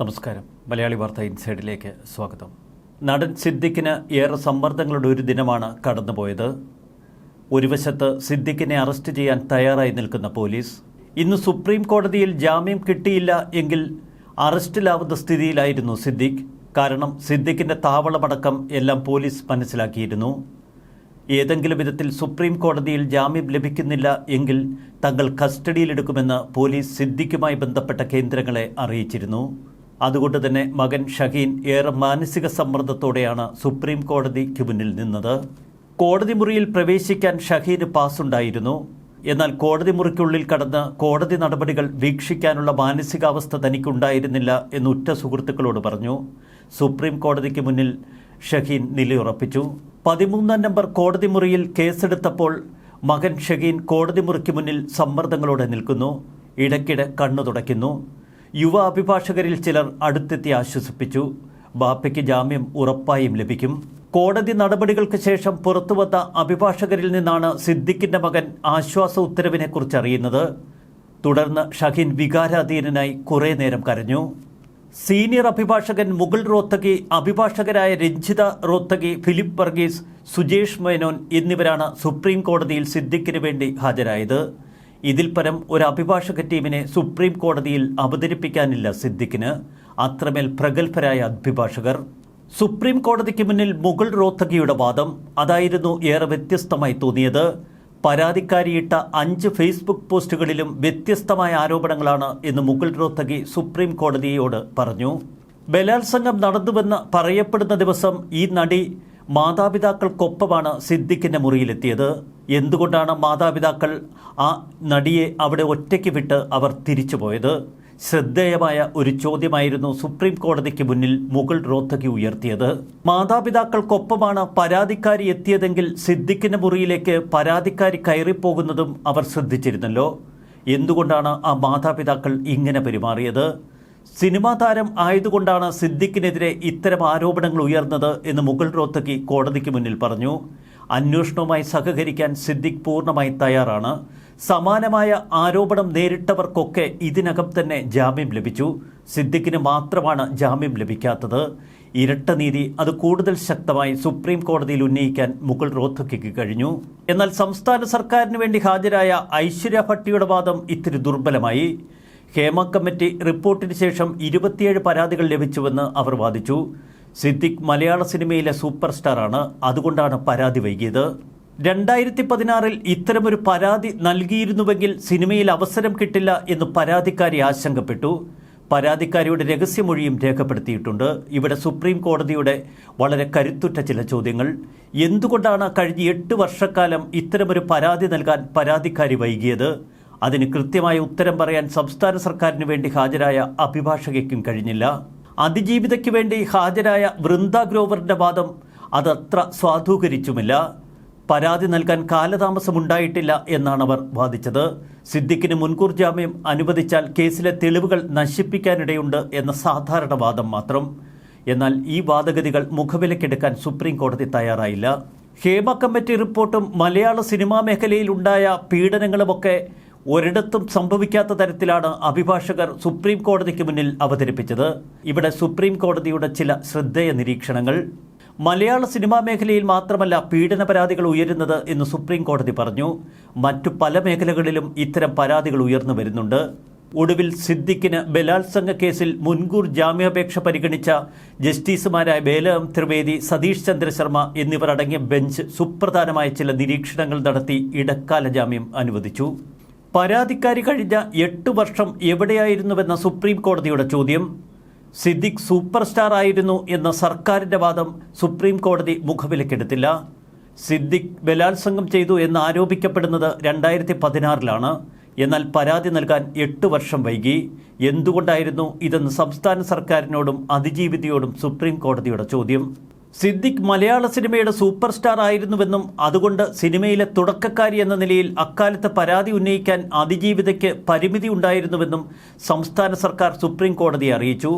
നമസ്കാരം. മലയാളി വാർത്ത ഇൻസൈഡിലേക്ക് സ്വാഗതം. നടൻ സിദ്ദിഖിന് ഏറെ സമ്മർദ്ദങ്ങളുടെ ഒരു ദിനമാണ് കടന്നുപോയത്. ഒരു വശത്ത് സിദ്ദിഖിനെ അറസ്റ്റ് ചെയ്യാൻ തയ്യാറായി നിൽക്കുന്ന പോലീസ് ഇന്ന് സുപ്രീം കോടതിയിൽ ജാമ്യം കിട്ടിയില്ല എങ്കിൽ അറസ്റ്റിലാവുന്ന സ്ഥിതിയിലായിരുന്നു സിദ്ദിഖ്. കാരണം സിദ്ദിഖിന്റെ താവളമടക്കം എല്ലാം പോലീസ് മനസ്സിലാക്കിയിരുന്നു. ഏതെങ്കിലും വിധത്തിൽ സുപ്രീം കോടതിയിൽ ജാമ്യം ലഭിക്കുന്നില്ല എങ്കിൽ തങ്ങൾ കസ്റ്റഡിയിലെടുക്കുമെന്ന് പോലീസ് സിദ്ദിഖുമായി ബന്ധപ്പെട്ട കേന്ദ്രങ്ങളെ അറിയിച്ചിരുന്നു. അതുകൊണ്ട് തന്നെ മകൻ ഷഹീൻ ഏറെ മാനസിക സമ്മർദ്ദത്തോടെയാണ് സുപ്രീം കോടതിക്ക് മുന്നിൽ നിന്നത്. കോടതി മുറിയിൽ പ്രവേശിക്കാൻ ഷഹീന് പാസുണ്ടായിരുന്നു എന്നാൽ കോടതി മുറിക്കുള്ളിൽ കടന്ന് കോടതി നടപടികൾ വീക്ഷിക്കാനുള്ള മാനസികാവസ്ഥ തനിക്കുണ്ടായിരുന്നില്ല എന്ന് ഉറ്റ സുഹൃത്തുക്കളോട് പറഞ്ഞു. സുപ്രീം കോടതിക്ക് മുന്നിൽ ഷഹീൻ നിലയുറപ്പിച്ചു. പതിമൂന്നാം നമ്പർ കോടതി മുറിയിൽ കേസെടുത്തപ്പോൾ മകൻ ഷഹീൻ കോടതി മുറിക്ക് മുന്നിൽ സമ്മർദ്ദങ്ങളോടെ നിൽക്കുന്നു. ഇടയ്ക്കിടെ കണ്ണു തുടയ്ക്കുന്നു. യുവ അഭിഭാഷകരിൽ ചിലർ അടുത്തെത്തി ആശ്വസിപ്പിച്ചു. ബാപ്പയ്ക്ക് ജാമ്യം ഉറപ്പായും ലഭിക്കും. കോടതി നടപടികൾക്ക് ശേഷം പുറത്തുവന്ന അഭിഭാഷകരിൽ നിന്നാണ് സിദ്ദിഖിന്റെ മകൻ ആശ്വാസ ഉത്തരവിനെക്കുറിച്ച് അറിയുന്നത്. തുടർന്ന് ഷഹീൻ വികാരാധീനനായി കുറേ നേരം കരഞ്ഞു. സീനിയർ അഭിഭാഷകൻ മുകുൾ റോത്തകി അഭിഭാഷകരായ രഞ്ജിത റോത്തകി ഫിലിപ്പ് വർഗീസ് സുജേഷ് മേനോൻ എന്നിവരാണ് സുപ്രീം കോടതിയിൽ സിദ്ദിഖിന് വേണ്ടി ഹാജരായത്. ഇതിൽ പരം ഒരു അഭിഭാഷക ടീമിനെ സുപ്രീം കോടതിയിൽ അവതരിപ്പിക്കാനില്ല സിദ്ദിഖിന്. അത്രമേൽ പ്രഗത്ഭരായ അഭിഭാഷകർ. സുപ്രീം കോടതിക്ക് മുന്നിൽ മുഗൾ റോത്തഗിയുടെ വാദം അതായിരുന്നു ഏറെ വ്യത്യസ്തമായി തോന്നിയത്. പരാതിക്കാരിയിട്ട അഞ്ച് ഫേസ്ബുക്ക് പോസ്റ്റുകളിലും വ്യത്യസ്തമായ ആരോപണങ്ങളാണ് എന്ന് മുഗൾ റോത്തഗി സുപ്രീം കോടതിയോട് പറഞ്ഞു. ബലാത്സംഗം നടന്നുവെന്ന് പറയപ്പെടുന്ന ദിവസം ഈ നടി മാതാപിതാക്കൾക്കൊപ്പമാണ് സിദ്ദിഖിന്റെ മുറിയിലെത്തിയത്. എന്തുകൊണ്ടാണ് മാതാപിതാക്കൾ ആ നടിയെ അവിടെ ഒറ്റയ്ക്ക് വിട്ട് അവർ തിരിച്ചുപോയത് ശ്രദ്ധേയമായ ഒരു ചോദ്യമായിരുന്നു സുപ്രീം കോടതിക്ക് മുന്നിൽ മുകൾ റോത്തകി ഉയർത്തിയത്. മാതാപിതാക്കൾക്കൊപ്പമാണ് പരാതിക്കാരി എത്തിയതെങ്കിൽ സിദ്ദിഖിന്റെ മുറിയിലേക്ക് പരാതിക്കാരി കയറിപ്പോകുന്നതും അവർ ശ്രദ്ധിച്ചിരുന്നല്ലോ. എന്തുകൊണ്ടാണ് ആ മാതാപിതാക്കൾ ഇങ്ങനെ പെരുമാറിയത്? സിനിമാ താരം ആയതുകൊണ്ടാണ് സിദ്ദിഖിനെതിരെ ഇത്തരം ആരോപണങ്ങൾ ഉയർന്നത് എന്ന് മുഗൾ റോത്തക്കി കോടതിക്ക് മുന്നിൽ പറഞ്ഞു. അന്വേഷണവുമായി സഹകരിക്കാൻ സിദ്ദിഖ് പൂർണമായി തയ്യാറാണ്. സമാനമായ ആരോപണം നേരിട്ടവർക്കൊക്കെ ഇതിനകം തന്നെ ജാമ്യം ലഭിച്ചു. സിദ്ദിഖിന് മാത്രമാണ് ജാമ്യം ലഭിക്കാത്തത്. ഇരട്ട നീതി അത് കൂടുതൽ ശക്തമായി സുപ്രീം കോടതിയിൽ ഉന്നയിക്കാൻ മുഗൾ റോത്തക്കിക്ക് കഴിഞ്ഞു. എന്നാൽ സംസ്ഥാന സർക്കാരിന് വേണ്ടി ഹാജരായ ഐശ്വര്യ ഭട്ടിയുടെ വാദം ഇത്തിരി ദുർബലമായി. ഹേമ കമ്മിറ്റി റിപ്പോർട്ടിന് ശേഷം ഇരുപത്തിയേഴ് പരാതികൾ ലഭിച്ചുവെന്ന് അവർ വാദിച്ചു. സിദ്ദിഖ് മലയാള സിനിമയിലെ സൂപ്പർ സ്റ്റാറാണ്. അതുകൊണ്ടാണ് പരാതി വൈകിയത്. രണ്ടായിരത്തി പതിനാറിൽ ഇത്തരമൊരു പരാതി നൽകിയിരുന്നുവെങ്കിൽ സിനിമയിൽ അവസരം കിട്ടില്ല എന്ന് പരാതിക്കാരി ആശങ്കപ്പെട്ടു. പരാതിക്കാരിയുടെ രഹസ്യമൊഴിയും രേഖപ്പെടുത്തിയിട്ടുണ്ട്. ഇവിടെ സുപ്രീം കോടതിയുടെ വളരെ കരുത്തുറ്റ ചില ചോദ്യങ്ങൾ. എന്തുകൊണ്ടാണ് കഴിഞ്ഞ എട്ട് വർഷക്കാലം ഇത്തരമൊരു പരാതി നൽകാൻ പരാതിക്കാരി വൈകിയത്? അതിന് കൃത്യമായ ഉത്തരം പറയാൻ സംസ്ഥാന സർക്കാരിന് വേണ്ടി ഹാജരായ അഭിഭാഷകയ്ക്കും കഴിഞ്ഞില്ല. അതിജീവിതയ്ക്ക് വേണ്ടി ഹാജരായ വൃന്ദ ഗ്രോവറിന്റെ വാദം അതത്ര സ്വാധൂകരിച്ചുമില്ല. പരാതി നൽകാൻ കാലതാമസമുണ്ടായിട്ടില്ല എന്നാണ് അവർ വാദിച്ചത്. സിദ്ദിഖിന് മുൻകൂർ ജാമ്യം അനുവദിച്ചാൽ കേസിലെ തെളിവുകൾ നശിപ്പിക്കാനിടയുണ്ട് എന്ന സാധാരണ വാദം മാത്രം. എന്നാൽ ഈ വാദഗതികൾ മുഖവിലക്കെടുക്കാൻ സുപ്രീം കോടതി തയ്യാറായില്ല. ഹേമ കമ്മിറ്റി റിപ്പോർട്ടും മലയാള സിനിമാ മേഖലയിലുണ്ടായ പീഡനങ്ങളുമൊക്കെ ഒരിടത്തും സംഭവിക്കാത്ത തരത്തിലാണ് അഭിഭാഷകർ സുപ്രീം കോടതിക്ക് മുന്നിൽ അവതരിപ്പിച്ചത്. ഇവിടെ സുപ്രീം കോടതിയുടെ ചില ശ്രദ്ധേയ നിരീക്ഷണങ്ങൾ. മലയാള സിനിമാ മേഖലയിൽ മാത്രമല്ല പീഡന പരാതികൾ ഉയരുന്നത് എന്ന് സുപ്രീം കോടതി പറഞ്ഞു. മറ്റു പല മേഖലകളിലും ഇത്തരം പരാതികൾ ഉയർന്നു വരുന്നുണ്ട്. ഒടുവിൽ സിദ്ദിഖിന് ബലാത്സംഗ കേസിൽ മുൻകൂർ ജാമ്യാപേക്ഷ പരിഗണിച്ച ജസ്റ്റിസുമാരായ ബേലം ത്രിവേദി സതീഷ് ചന്ദ്ര ശർമ്മ എന്നിവർ അടങ്ങിയ ബെഞ്ച് സുപ്രധാനമായ ചില നിരീക്ഷണങ്ങൾ നടത്തി ഇടക്കാല ജാമ്യം അനുവദിച്ചു. പരാതിക്കാരി കഴിഞ്ഞ എട്ട് വർഷം എവിടെയായിരുന്നുവെന്ന സുപ്രീം കോടതിയുടെ ചോദ്യം. സിദ്ദിഖ് സൂപ്പർ സ്റ്റാർ ആയിരുന്നു എന്ന സർക്കാരിന്റെ വാദം സുപ്രീം കോടതി മുഖവിലക്കെടുത്തില്ല. സിദ്ദിഖ് ബലാത്സംഗം ചെയ്തു എന്ന് ആരോപിക്കപ്പെടുന്നത് രണ്ടായിരത്തി പതിനാറിലാണ് എന്നാൽ പരാതി നൽകാൻ എട്ട് വർഷം വൈകി. എന്തുകൊണ്ടായിരുന്നു ഇതെന്ന് സംസ്ഥാന സർക്കാരിനോടും അതിജീവിതയോടും സുപ്രീം കോടതിയുടെ ചോദ്യം. സിദ്ദിഖ് മലയാള സിനിമയുടെ സൂപ്പർ സ്റ്റാർ ആയിരുന്നുവെന്നും അതുകൊണ്ട് സിനിമയിലെ തുടക്കക്കാരി എന്ന നിലയിൽ അക്കാലത്ത് പരാതി ഉന്നയിക്കാൻ അതിജീവിതയ്ക്ക് പരിമിതി ഉണ്ടായിരുന്നുവെന്നും സംസ്ഥാന സർക്കാർ സുപ്രീം കോടതിയെ അറിയിച്ചു.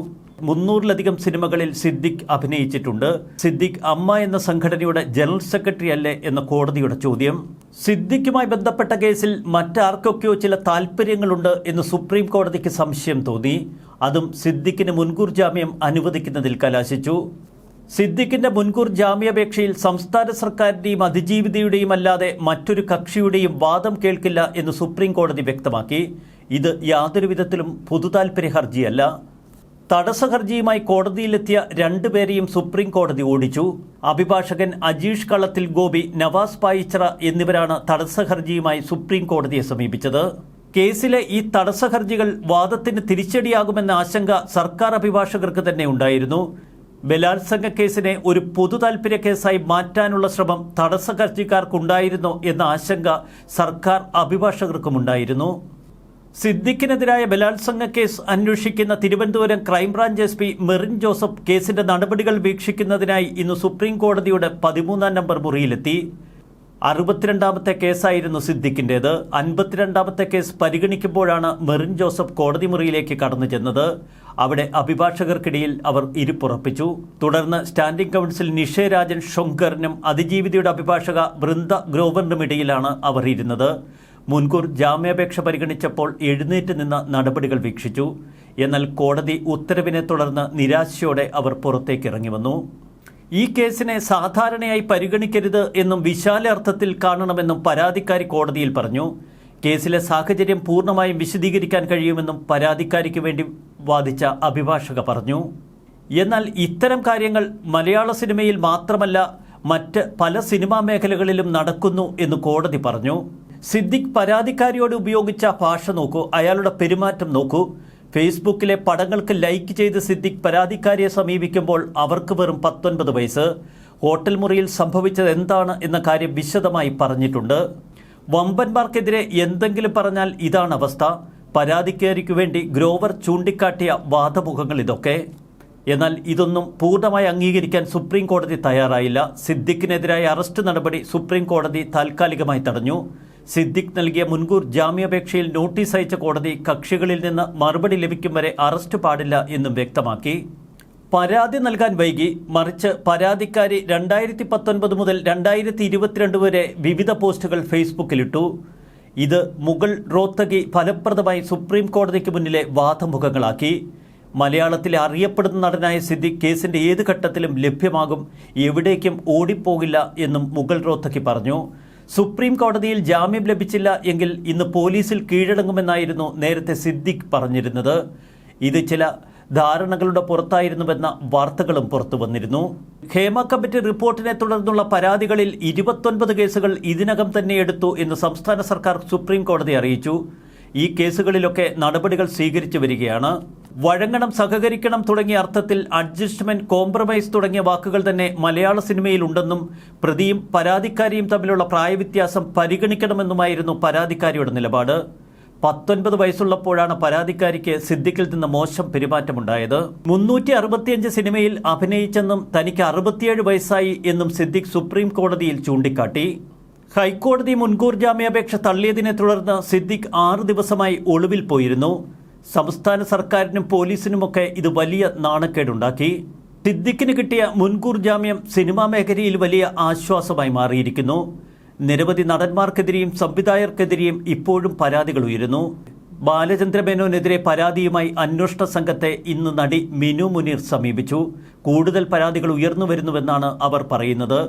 മുന്നൂറിലധികം സിനിമകളിൽ സിദ്ദിഖ് അഭിനയിച്ചിട്ടുണ്ട്. സിദ്ദിഖ് അമ്മ എന്ന സംഘടനയുടെ ജനറൽ സെക്രട്ടറി അല്ലേ എന്ന കോടതിയുടെ ചോദ്യം. സിദ്ദിഖുമായി ബന്ധപ്പെട്ട കേസിൽ മറ്റാർക്കൊക്കെയോ ചില താല്പര്യങ്ങളുണ്ട് എന്ന് സുപ്രീം കോടതിക്ക് സംശയം തോന്നി. അതും സിദ്ദിഖിന് മുൻകൂർ ജാമ്യം അനുവദിക്കുന്നതിൽ കലാശിച്ചു. സിദ്ദിഖിന്റെ മുൻകൂർ ജാമ്യാപേക്ഷയിൽ സംസ്ഥാന സർക്കാരിന്റെയും അതിജീവിതയുടെയും അല്ലാതെ മറ്റൊരു കക്ഷിയുടെയും വാദം കേൾക്കില്ല എന്ന് സുപ്രീം കോടതി വ്യക്തമാക്കി. ഇത് യാതൊരു വിധത്തിലും പൊതുതാൽപര്യ ഹർജിയല്ല തടസ്സ ഹർജിയുമായി കോടതിയിലെത്തിയ രണ്ടുപേരെയും സുപ്രീം കോടതി ഓടിച്ചു. അഭിഭാഷകൻ അജീഷ് കള്ളത്തിൽ ഗോപി നവാസ് പായിച്ചറ എന്നിവരാണ് തടസ്സ ഹർജിയുമായി സുപ്രീം കോടതിയെ സമീപിച്ചത്. കേസിലെ ഈ തടസ്സ ഹർജികൾ വാദത്തിന് തിരിച്ചടിയാകുമെന്ന ആശങ്ക സർക്കാർ അഭിഭാഷകർക്ക് തന്നെ ഉണ്ടായിരുന്നു. ബലാത്സംഗ കേസിനെ ഒരു പൊതു താൽപര്യ കേസായി മാറ്റാനുള്ള ശ്രമം തടസ്സ ഹർജിക്കാർക്കുണ്ടായിരുന്നു എന്ന ആശങ്ക സർക്കാർ അഭിഭാഷകർക്കുമുണ്ടായിരുന്നു. സിദ്ദിഖിനെതിരായ ബലാത്സംഗ കേസ് അന്വേഷിക്കുന്ന Thiruvananthapuram crime branch S P Merin Joseph കേസിന്റെ നടപടികൾ വീക്ഷിക്കുന്നതിനായി ഇന്ന് സുപ്രീം കോടതിയുടെ പതിമൂന്നാം നമ്പർ മുറിയിലെത്തി. അറുപത്തിരണ്ടാമത്തെ കേസായിരുന്നു സിദ്ദിഖിന്റേത് അൻപത്തിരണ്ടാമത്തെ കേസ് പരിഗണിക്കുമ്പോഴാണ് മെറിൻ ജോസഫ് കോടതി മുറിയിലേക്ക് കടന്നു ചെന്നത്. അവിടെ അഭിഭാഷകർക്കിടയിൽ അവർ ഇരിപ്പുറപ്പിച്ചു. തുടർന്ന് സ്റ്റാൻഡിംഗ് കൗൺസിൽ നിഷേരാജൻ ഷൊങ്കറിനും അതിജീവിതയുടെ അഭിഭാഷക വൃന്ദ ഗ്രോവറിനും ഇടയിലാണ് അവർ ഇരുന്നത്. മുൻകൂർ ജാമ്യാപേക്ഷ പരിഗണിച്ചപ്പോൾ എഴുന്നേറ്റ് നിന്ന നടപടികൾ വീക്ഷിച്ചു. എന്നാൽ കോടതി ഉത്തരവിനെ തുടർന്ന് നിരാശയോടെ അവർ പുറത്തേക്കിറങ്ങി വന്നു. ഈ കേസിനെ സാധാരണയായി പരിഗണിക്കരുത് എന്നും വിശാല അർത്ഥത്തിൽ കാണണമെന്നും പരാതിക്കാരി കോടതിയിൽ പറഞ്ഞു. കേസിലെ സാഹചര്യം പൂർണമായും വിശദീകരിക്കാൻ കഴിയുമെന്നും പരാതിക്കാരിക്ക് വേണ്ടി വാദിച്ച അഭിഭാഷക പറഞ്ഞു. എന്നാൽ ഇത്തരം കാര്യങ്ങൾ മലയാള സിനിമയിൽ മാത്രമല്ല മറ്റ് പല സിനിമാ മേഖലകളിലും നടക്കുന്നു എന്ന് കോടതി പറഞ്ഞു. സിദ്ദിഖ് പരാതിക്കാരിയോട് ഉപയോഗിച്ച ഭാഷ നോക്കൂ അയാളുടെ പെരുമാറ്റം നോക്കൂ. ഫേസ്ബുക്കിലെ പടങ്ങൾക്ക് ലൈക്ക് ചെയ്ത് സിദ്ദിഖ് പരാതിക്കാരിയെ സമീപിക്കുമ്പോൾ അവർക്ക് വെറും പത്തൊൻപത് വയസ്സ്. ഹോട്ടൽ മുറിയിൽ സംഭവിച്ചത് എന്താണ് എന്ന കാര്യം വിശദമായി പറഞ്ഞിട്ടുണ്ട്. വമ്പന്മാർക്കെതിരെ എന്തെങ്കിലും പറഞ്ഞാൽ ഇതാണ് അവസ്ഥ. പരാതിക്കാരിക്കു വേണ്ടി ഗ്രോവർ ചൂണ്ടിക്കാട്ടിയ വാദമുഖങ്ങൾ ഇതൊക്കെ. എന്നാൽ ഇതൊന്നും പൂർണമായി അംഗീകരിക്കാൻ സുപ്രീം കോടതി തയ്യാറായില്ല. സിദ്ദിഖിനെതിരായ അറസ്റ്റ് നടപടി സുപ്രീം കോടതി താൽക്കാലികമായി തടഞ്ഞു. സിദ്ദിഖ് നൽകിയ മുൻകൂർ ജാമ്യാപേക്ഷയിൽ നോട്ടീസ് അയച്ച കോടതി കക്ഷികളിൽ നിന്ന് മറുപടി ലഭിക്കും വരെ അറസ്റ്റ് പാടില്ല എന്നും വ്യക്തമാക്കി. പരാതി നൽകാൻ വൈകി മറിച്ച് പരാതിക്കാരി രണ്ടായിരത്തി പത്തൊൻപത് മുതൽ രണ്ടായിരത്തി ഇരുപത്തിരണ്ട് വരെ വിവിധ പോസ്റ്റുകൾ ഫേസ്ബുക്കിലിട്ടു. ഇത് മുഗൾ റോത്തകി ഫലപ്രദമായി സുപ്രീം കോടതിക്ക് മുന്നിലെ വാദമുഖങ്ങളാക്കി. മലയാളത്തിലെ അറിയപ്പെടുന്ന നടനായ സിദ്ദിഖ് കേസിന്റെ ഏത് ഘട്ടത്തിലും ലഭ്യമാകും എവിടേക്കും ഓടിപ്പോകില്ല എന്നും മുഗൾ റോത്തക്കി പറഞ്ഞു. സുപ്രീം കോടതിയിൽ ജാമ്യം ലഭിച്ചില്ല എങ്കിൽ ഇന്ന് പോലീസിൽ കീഴടങ്ങുമെന്നായിരുന്നു നേരത്തെ സിദ്ദിഖ് പറഞ്ഞിരുന്നത്. ഇത് ചില ധാരണകളുടെ പുറത്തായിരുന്നുവെന്ന വാർത്തകളും പുറത്തു വന്നിരുന്നു. ഹേമ കമ്മിറ്റി റിപ്പോർട്ടിനെ തുടർന്നുള്ള പരാതികളിൽ ഇരുപത്തൊൻപത് കേസുകൾ ഇതിനകം തന്നെ എടുത്തു എന്ന് സംസ്ഥാന സർക്കാർ സുപ്രീം കോടതി അറിയിച്ചു. ഈ കേസുകളിലൊക്കെ നടപടികൾ സ്വീകരിച്ചു വരികയാണ്. വഴങ്ങണം സഹകരിക്കണം തുടങ്ങിയ അർത്ഥത്തിൽ അഡ്ജസ്റ്റ്മെന്റ് കോംപ്രമൈസ് തുടങ്ങിയ വാക്കുകൾ തന്നെ മലയാള സിനിമയിൽ ഉണ്ടെന്നും പ്രതിയും പരാതിക്കാരിയും തമ്മിലുള്ള പ്രായവ്യത്യാസം പരിഗണിക്കണമെന്നുമായിരുന്നു പരാതിക്കാരിയുടെ നിലപാട്. പത്തൊൻപത് വയസ്സുള്ളപ്പോഴാണ് പരാതിക്കാരിക്ക് സിദ്ദിഖിൽ നിന്ന് മോശം പെരുമാറ്റമുണ്ടായത്. മുന്നൂറ്റി അറുപത്തിയഞ്ച് സിനിമയിൽ അഭിനയിച്ചെന്നും തനിക്ക് അറുപത്തിയേഴ് വയസ്സായി എന്നും സിദ്ദിഖ് സുപ്രീം കോടതിയിൽ ചൂണ്ടിക്കാട്ടി. ഹൈക്കോടതി മുൻകൂർ ജാമ്യാപേക്ഷ തള്ളിയതിനെ തുടർന്ന് സിദ്ദിഖ് ആറ് ദിവസമായി ഒളിവിൽ പോയിരുന്നു. സംസ്ഥാന സർക്കാരിനും പോലീസിനുമൊക്കെ ഇത് വലിയ നാണക്കേടുണ്ടാക്കി. സിദ്ദിഖിന് കിട്ടിയ മുൻകൂർ ജാമ്യം സിനിമാ മേഖലയിൽ വലിയ ആശ്വാസമായി മാറിയിരിക്കുന്നു. നിരവധി നടന്മാർക്കെതിരെയും സംവിധായകർക്കെതിരെയും ഇപ്പോഴും പരാതികൾ ഉയരുന്നു. ബാലചന്ദ്ര മേനോനെതിരെ പരാതിയുമായി അന്വേഷണ സംഘത്തെ ഇന്ന് നടി മിനു മുനീർ സമീപിച്ചു. കൂടുതൽ പരാതികൾ ഉയർന്നു വരുന്നുവെന്നാണ് അവർ പറയുന്നത്.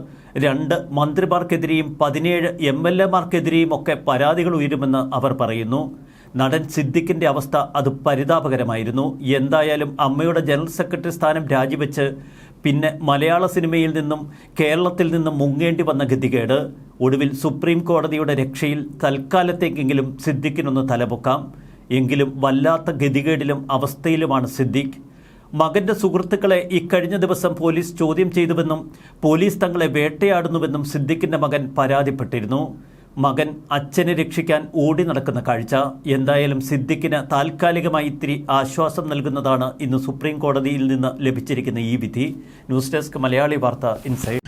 രണ്ട് മന്ത്രിമാർക്കെതിരെയും പതിനേഴ് എം എൽ എമാർക്കെതിരെയും ഒക്കെ പരാതികൾ ഉയരുമെന്ന് അവർ പറയുന്നു. നടൻ സിദ്ദിഖിന്റെ അവസ്ഥ അത് പരിതാപകരമായിരുന്നു. എന്തായാലും അമ്മയുടെ ജനറൽ സെക്രട്ടറി സ്ഥാനം രാജിവെച്ച് പിന്നെ മലയാള സിനിമയിൽ നിന്നും കേരളത്തിൽ നിന്നും മുങ്ങേണ്ടി വന്ന ഗതികേട്. ഒടുവിൽ സുപ്രീം കോടതിയുടെ രക്ഷയിൽ തൽക്കാലത്തേക്കെങ്കിലും സിദ്ദിഖിനൊന്ന് തലപൊക്കാം. എങ്കിലും വല്ലാത്ത ഗതികേടിലും അവസ്ഥയിലുമാണ് സിദ്ദിഖ്. മകന്റെ സുഹൃത്തുക്കളെ ഇക്കഴിഞ്ഞ ദിവസം പോലീസ് ചോദ്യം ചെയ്തുവെന്നും പോലീസ് തങ്ങളെ വേട്ടയാടുന്നുവെന്നും സിദ്ദിഖിന്റെ മകൻ പരാതിപ്പെട്ടിരുന്നു. മകൻ അച്ഛനെ രക്ഷിക്കാൻ ഓടി നടക്കുന്ന കാഴ്ച എന്തായാലും സിദ്ദിഖിന് താൽക്കാലികമായി ഇത്തിരി ആശ്വാസം നൽകുന്നതാണ് ഇന്ന് സുപ്രീം കോടതിയിൽ നിന്ന് ലഭിച്ചിരിക്കുന്ന ഈ വിധി. ന്യൂസ് ഡെസ്ക് മലയാളി വാർത്ത ഇൻസൈഡ്.